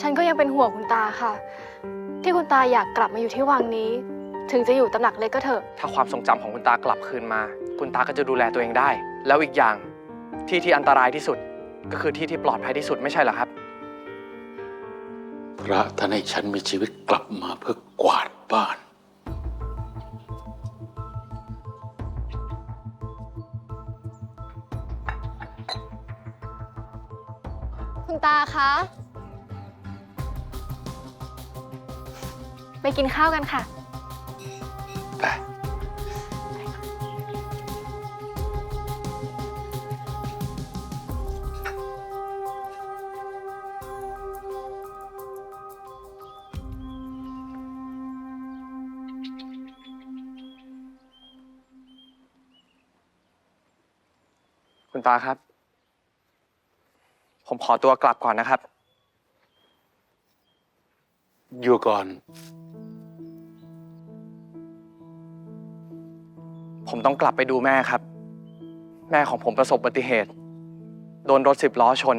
ฉันก็ยังเป็นห่วงคุณตาค่ะ ที่คุณตาอยากกลับมาอยู่ที่วังนี้ ถึงจะอยู่ตำหนักเล็กก็เถอะ ถ้าความทรงจำของคุณตากลับคืนมา คุณตาก็จะดูแลตัวเองได้ แล้วอีกอย่างที่ที่อันตรายที่สุดก็คือที่ที่ปลอดภัยที่สุดไม่ใช่เหรอครับ พระท่านให้ฉันมีชีวิตกลับมาเพื่อกวาดบ้าน คุณตาคะ ไปกินข้าวกันค่ะ ไป คุณตาครับ ผมขอตัวกลับก่อนนะครับ อยู่ก่อน ผมต้องกลับไปดูแม่ครับ แม่ของผมประสบอุบัติเหตุ โดนรถสิบล้อชน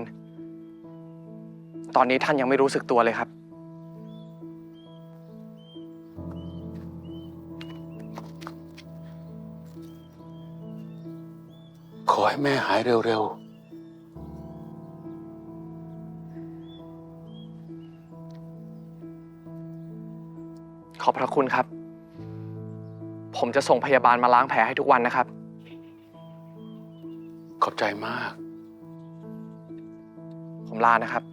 ตอนนี้ท่านยังไม่รู้สึกตัวเลยครับ ขอให้แม่หายเร็วขอบพระคุณครับ ผมจะส่งพยาบาลมาล้างแผลให้ทุกวันนะครับๆขอบใจมาก ผมลานะครับ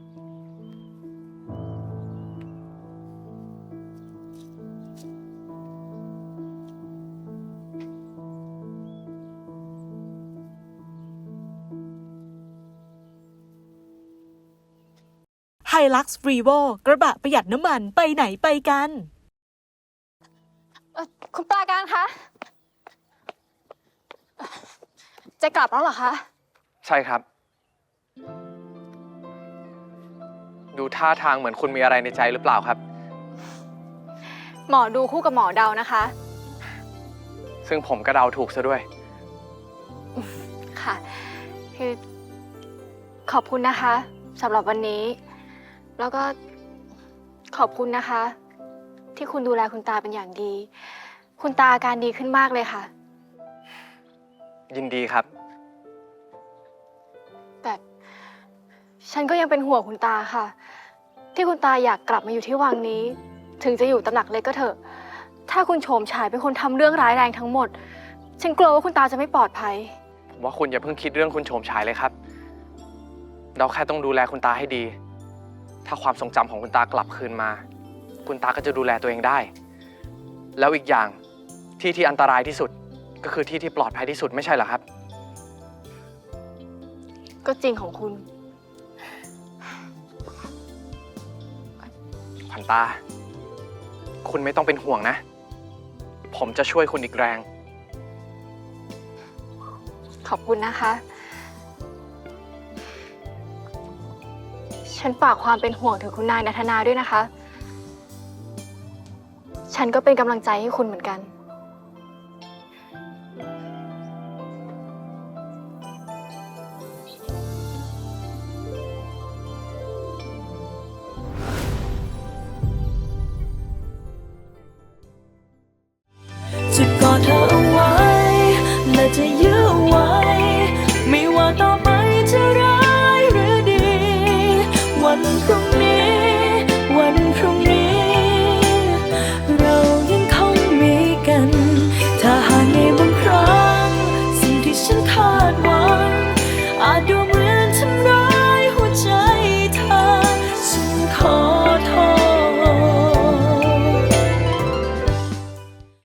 ไฮลักซ์รีโวกระบะประหยัดน้ำมันไปไหนไปกัน เอ่อคุณปราการคะเอ่อจะกลับแล้วเหรอคะ ใช่ครับ ดูท่าทางเหมือนคุณมีอะไรในใจหรือเปล่าครับ หมอดูคู่กับหมอเดานะคะ ซึ่งผมก็เดาถูกซะด้วย ค่ะ คือขอบคุณนะคะสำหรับวันนี้ แล้วก็ขอบคุณนะคะ ที่คุณดูแลคุณตาเป็นอย่างดี คุณตาอาการดีขึ้นมากเลยค่ะ ยินดีครับ แต่ฉันก็ยังเป็นห่วงคุณตาค่ะ ที่คุณตาอยากกลับมาอยู่ที่วังนี้ ถึงจะอยู่ตำหนักเล็กก็เถอะ ถ้าคุณโฉมฉายเป็นคนทำเรื่องร้ายแรงทั้งหมด ฉันกลัวว่าคุณตาจะไม่ปลอดภัย ผมว่าคุณอย่าเพิ่งคิดเรื่องคุณโฉมฉายเลยครับ เราแค่ต้องดูแลคุณตาให้ดี ถ้าความทรงจำของคุณตากลับคืนมา คุณตาก็จะดูแลตัวเองได้ แล้วอีกอย่างที่ที่อันตรายที่สุดก็คือที่ที่ปลอดภัยที่สุดไม่ใช่เหรอครับ ก็จริงของคุณ ขวัญตา คุณไม่ต้องเป็นห่วงนะ ผมจะช่วยคุณอีกแรง ขอบคุณนะคะ ฉันฝากความเป็นห่วงถึงคุณนายนัทนาด้วยนะคะ ฉันก็เป็นกำลังใจให้คุณเหมือนกัน